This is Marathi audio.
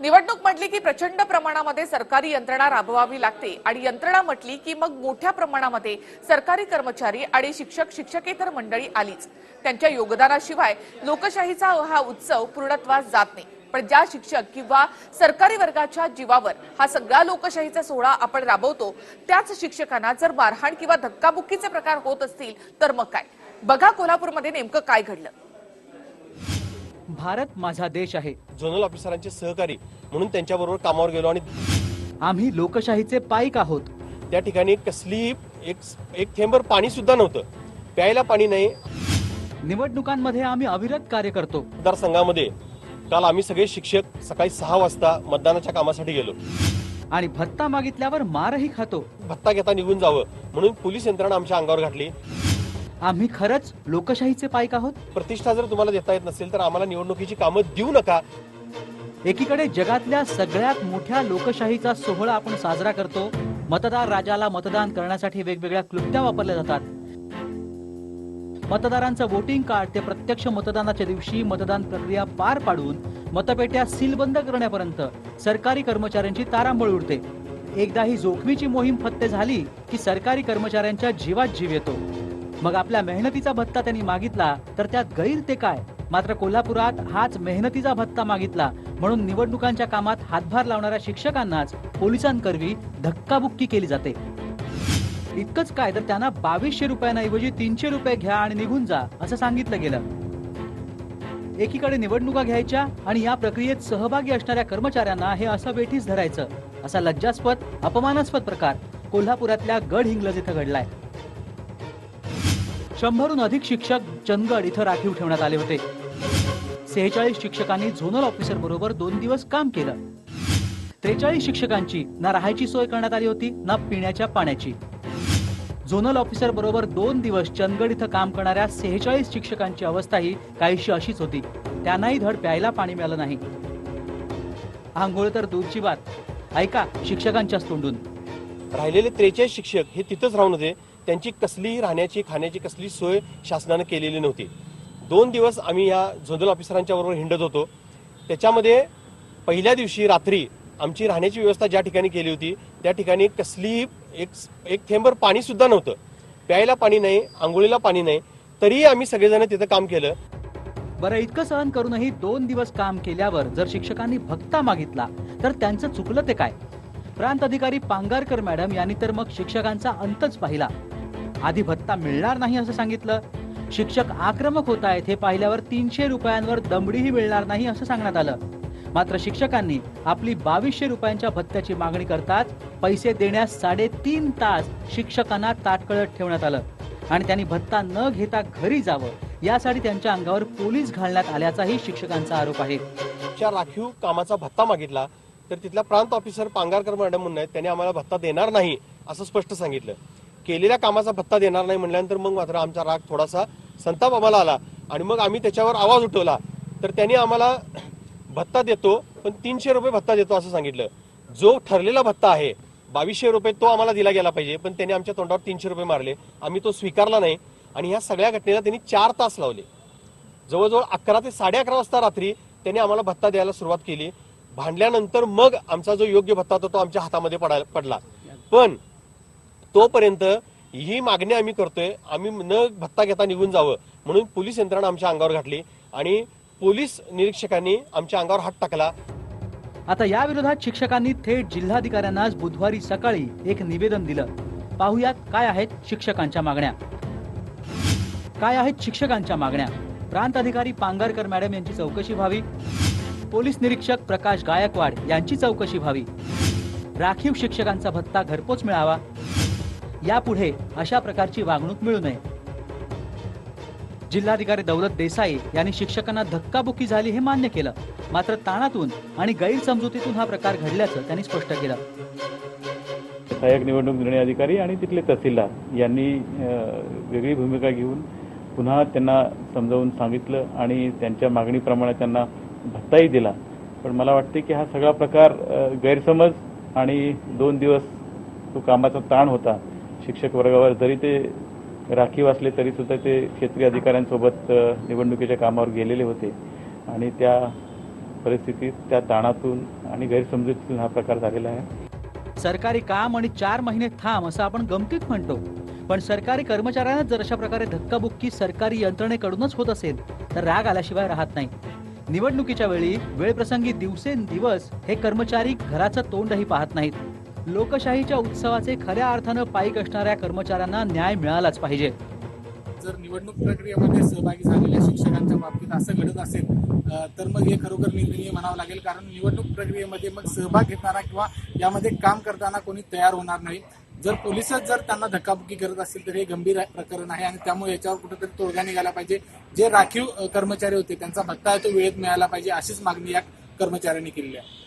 निवडणूक म्हटली की प्रचंड प्रमाणामध्ये सरकारी यंत्रणा राबवावी लागते आणि यंत्रणा म्हटली की मग मोठ्या प्रमाणामध्ये सरकारी कर्मचारी आणि शिक्षक शिक्षकेतर मंडळी आलीच. त्यांच्या योगदानाशिवाय लोकशाहीचा हा उत्सव पूर्णत्वास जात नाही. पण ज्या शिक्षक किंवा सरकारी वर्गाच्या जीवावर हा सगळा लोकशाहीचा सोहळा आपण राबवतो त्याच शिक्षकांना जर मारहाण किंवा धक्काबुक्कीचे प्रकार होत असतील तर मग काय? बघा कोल्हापूरमध्ये नेमकं काय घडलं. भारत माझा देश आहे. झोनल ऑफिसरांचे सहकारी म्हणून त्यांच्याबरोबर कामावर गेलो आणि आम्ही लोकशाहीचे पाईक आहोत. त्या ठिकाणी कसली एक एक थेंबर पाणी सुद्धा नव्हतं. प्यायला पाणी नाही. निवडणुकांमध्ये आम्ही अविरत कार्य करतो. मतदारसंघामध्ये काल आम्ही सगळे शिक्षक सकाळी सहा वाजता मतदानाच्या कामासाठी गेलो. आणि भत्ता मागितल्यावर मारही खातो. भत्ता घेता निघून जावं म्हणून पोलीस यंत्रणा आमच्या अंगावर घातली. आम्ही खरंच लोकशाहीचे पाईक आहोत? प्रतिष्ठा जर तुम्हाला देता येत नसेल तर आम्हाला निवडणुकीची कामं देऊ नका. एकीकडे जगातल्या सगळ्यात मोठ्या लोकशाहीचा सोहळा आपण साजरा करतो. मतदार राजाला मतदान करण्यासाठी वेगवेगळ्या क्लुप्त्या वापरल्या जातात. मतदारांचं वोटिंग कार्ड ते प्रत्यक्ष मतदानाच्या दिवशी मतदान प्रक्रिया पार पाडून मतपेट्या सीलबंद करण्यापर्यंत सरकारी कर्मचाऱ्यांची तारांबळ उडते. एकदा ही जोखमीची मोहीम फत्ते झाली की सरकारी कर्मचाऱ्यांच्या जीवात जीव येतो. मग आपल्या मेहनतीचा भत्ता त्यांनी मागितला तर त्यात गैर ते काय? मात्र कोल्हापुरात हाच मेहनतीचा भत्ता मागितला म्हणून निवडणुकांच्या कामात हातभार लावणाऱ्या शिक्षकांनाच पोलिसांकरवी धक्काबुक्की केली जाते. इतकंच काय तर त्यांना बावीसशे रुपयांऐवजी तीनशे रुपये घ्या आणि निघून जा असं सांगितलं गेलं. एकीकडे निवडणुका घ्यायच्या आणि या प्रक्रियेत सहभागी असणाऱ्या कर्मचाऱ्यांना हे असं वेठीस धरायचं असा लज्जास्पद अपमानास्पद प्रकार कोल्हापुरातल्या गड हिंगलज इथं घडलाय. शंभरहून अधिक शिक्षक चंदगड इथं राखीव ठेवण्यात आले होते. सेहेचाळीस शिक्षकांनी झोनल ऑफिसर बरोबर दोन दिवस काम केलं. त्रेचाळीस शिक्षकांची ना राहायची सोय करण्यात आली होती ना पिण्याच्या पाण्याची. झोनल ऑफिसर बरोबर दोन दिवस चंदगड इथं काम करणाऱ्या सेहेचाळीस शिक्षकांची अवस्थाही काहीशी अशीच होती. त्यांनाही धड प्यायला पाणी मिळालं नाही. आंघोळ तर दूरची बात. ऐका शिक्षकांच्याच तोंडून. राहिलेले त्रेचाळीस शिक्षक हे तिथंच राहून होते त्यांची कसलीही राहण्याची खाण्याची कसली सोय शासनानं केलेली नव्हती. दोन दिवस आम्ही या झोनल ऑफिसरांच्या बरोबर हिंडत होतो. त्याच्यामध्ये पहिल्या दिवशी रात्री आमची राहण्याची व्यवस्था ज्या ठिकाणी केली होती त्या ठिकाणी कसलीही एक एक थेंबर पाणी सुद्धा नव्हतं. प्यायला पाणी नाही आंघोळीला पाणी नाही तरीही आम्ही सगळेजण तिथं काम केलं. बरं इतकं सहन करूनही दोन दिवस काम केल्यावर जर शिक्षकांनी भत्ता मागितला तर त्यांचं चुकलं ते काय? प्रांत अधिकारी पांगारकर मॅडम यांनी तर मग शिक्षकांचा अंतच पाहिला. आधी भत्ता मिळणार नाही असं सांगितलं. शिक्षक आक्रमक होत आहेत हे पाहिल्यावर तीनशे रुपयांवर दमडीही मिळणार नाही असं सांगण्यात आलं. मात्र शिक्षकांनी आपली बावीसशे रुपयांच्या भत्त्याची मागणी करताच पैसे देण्यास साडेतीन तास शिक्षकांना ताटकळत ठेवण्यात आलं. आणि त्यांनी भत्ता न घेता घरी जावं यासाठी त्यांच्या अंगावर पोलीस घालण्यात आल्याचाही शिक्षकांचा आरोप आहे. च्या राखीव कामाचा भत्ता मागितला तर तिथला प्रांत ऑफिसर पांगारकर मॅडम म्हणून आहेत त्यांनी आम्हाला भत्ता देणार नाही असं स्पष्ट सांगितलं. केलेल्या कामाचा भत्ता देणार नाही म्हणल्यानंतर मग मात्र आमचा राग थोडासा संताप आम्हाला आला. आणि मग आम्ही त्याच्यावर आवाज उठवला. तर त्यांनी आम्हाला भत्ता देतो पण तीनशे रुपये भत्ता देतो असं सांगितलं. जो ठरलेला भत्ता आहे बावीसशे रुपये तो आम्हाला दिला गेला पाहिजे पण त्यांनी आमच्या तोंडावर तीनशे रुपये मारले. आम्ही तो स्वीकारला नाही. आणि ह्या सगळ्या घटनेला त्यांनी चार तास लावले. जवळजवळ अकरा ते साडे अकरा वाजता रात्री त्यांनी आम्हाला भत्ता द्यायला सुरुवात केली. भांडल्यानंतर मग आमचा जो योग्य भत्ता होता तो आमच्या हातामध्ये पडायला पडला. पण तोपर्यंत ही मागणी आम्ही करतोय. आम्ही न भत्ता घेता निघून जावं म्हणून पोलीस यंत्रणा आमच्या अंगावर घातली आणि पोलीस निरीक्षकांनी आमच्या अंगावर हात टाकला. आता या विरोधात शिक्षकांनी थेट जिल्हाधिकाऱ्यांना आज बुधवारी सकाळी एक निवेदन दिलं. पाहुयात काय आहेत शिक्षकांच्या मागण्या. काय आहेत शिक्षकांच्या मागण्या. प्रांत अधिकारी पांगारकर मॅडम यांची चौकशी व्हावी. पोलीस निरीक्षक प्रकाश गायकवाड यांची चौकशी व्हावी. राखीव शिक्षकांचा भत्ता घरपोच मिळावा. यापुढे अशा प्रकारची वागणूक मिळू नये. जिल्हाधिकारी दौलत देसाई यांनी शिक्षकांना धक्काबुक्की झाली हे मान्य केलं. मात्र ताणातून आणि गैरसमजुतीतून हा प्रकार घडल्याचं त्यांनी स्पष्ट केलं. सहाय्यक निवडणूक निर्णय अधिकारी आणि तिथले तहसीलदार यांनी वेगळी भूमिका घेऊन पुन्हा त्यांना समजावून सांगितलं आणि त्यांच्या मागणीप्रमाणे त्यांना भत्ताही दिला. पण मला वाटते की हा सगळा प्रकार गैरसमज आणि दोन दिवस तो कामाचा ताण होता. शिक्षक वर्गावर जरी ते राखीव असले तरी सुद्धा ते क्षेत्रीय अधिकाऱ्यांसोबत निवडणुकीच्या कामावर गेलेले होते. आणि त्या परिस्थितीत त्या ताणातून आणि गैरसमजुतीतून हा प्रकार झालेला आहे. सरकारी काम आणि चार महिने थांब असं आपण गमतीत म्हणतो. पण सरकारी कर्मचाऱ्यांना जर अशा प्रकारे धक्काबुक्की सरकारी यंत्रणेकडूनच होत असेल तर राग आल्याशिवाय राहत नाही. निवडणुकीच्या वेळी वेळप्रसंगी दिवसेंदिवस हे कर्मचारी घराचं तोंडही पाहत नाहीत. लोकशाहीच्या उत्सवाचे खऱ्या अर्थानं पायीक असणाऱ्या कर्मचाऱ्यांना न्याय मिळालाच पाहिजे. जर निवडणूक प्रक्रियेमध्ये सहभागी झालेल्या शिक्षकांच्या बाबतीत असं घडत असेल तर मग हे खरोखर निंदनीय म्हणावं लागेल कारण निवडणूक प्रक्रियेमध्ये मग सहभाग घेताना किंवा यामध्ये काम करताना कोणी तयार होणार नाही. जर पोलिसच जर त्यांना धक्काबुक्की करत असतील तर हे गंभीर प्रकरण आहे आणि त्यामुळे याच्यावर कुठेतरी तोडगा निघाला पाहिजे. जे राखीव कर्मचारी होते त्यांचा भत्ता आहे तो वेळेत मिळाला पाहिजे अशीच मागणी या कर्मचाऱ्यांनी केलेली आहे.